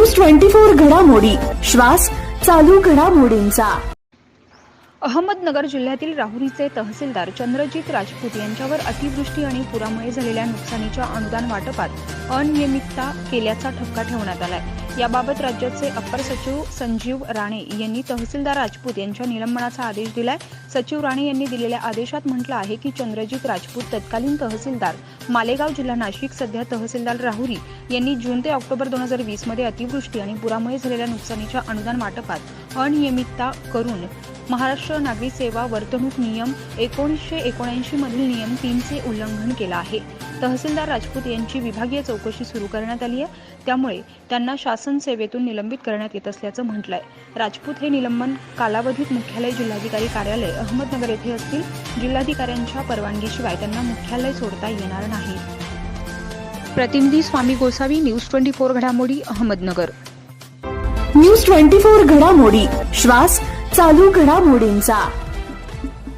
Twenty four घडामोडी. श्वास चालू घडामोडींचा. अहमदनगर जिल्ह्यातील राहुरीचे तहसीलदार चंद्रजीत राजपूत यांच्यावर अतिवृष्टी आणि पुरामुळे झालेल्या नुकसानीच्या अनुदान वाटपात अनियमितता केल्याचा ठपका ठेवण्यात आलाय. याबाबत राज्याचे अप्पर सचिव संजीव राणे यांनी तहसीलदार राजपूत यांच्या निलंबनाचा आदेश दिलाय. सचिव राणे यांनी दिलेल्या आदेशात म्हटलं आहे की चंद्रजीत राजपूत तत्कालीन तहसीलदार मालेगाव जिल्हा नाशिक सध्या तहसीलदार राहुरी यांनी जून ते ऑक्टोबर दोन हजार वीसमध्ये अतिवृष्टी आणि पुरामुळे झालेल्या नुकसानीच्या अनुदान वाटपात अनियमितता करून महाराष्ट्र नागरी सेवा वर्तणूक नियम एकोणीसशे एकोणऐंशी मधील नियम तीनचे उल्लंघन केलं आहे. तहसीलदार राजपूत यांची विभागीय चौकशी सुरू करण्यात आली आहे. त्यामुळे त्यांना शासन सेवेतून निलंबित करण्यात येत असल्याचं म्हटलंय. राजपूत हे निलंबन कालावधीत मुख्यालय जिल्हाधिकारी कार्यालय अहमदनगर येथे असतील. जिल्हाधिकाऱ्यांच्या परवानगीशिवाय त्यांना मुख्यालय सोडता येणार नाही. प्रतिनिधी Swami Gosavi news twenty four घडामोडी अहमदनगर. न्यूज ट्वेंटी फोर घडामोडी. श्वास चालू घडामोडींचा.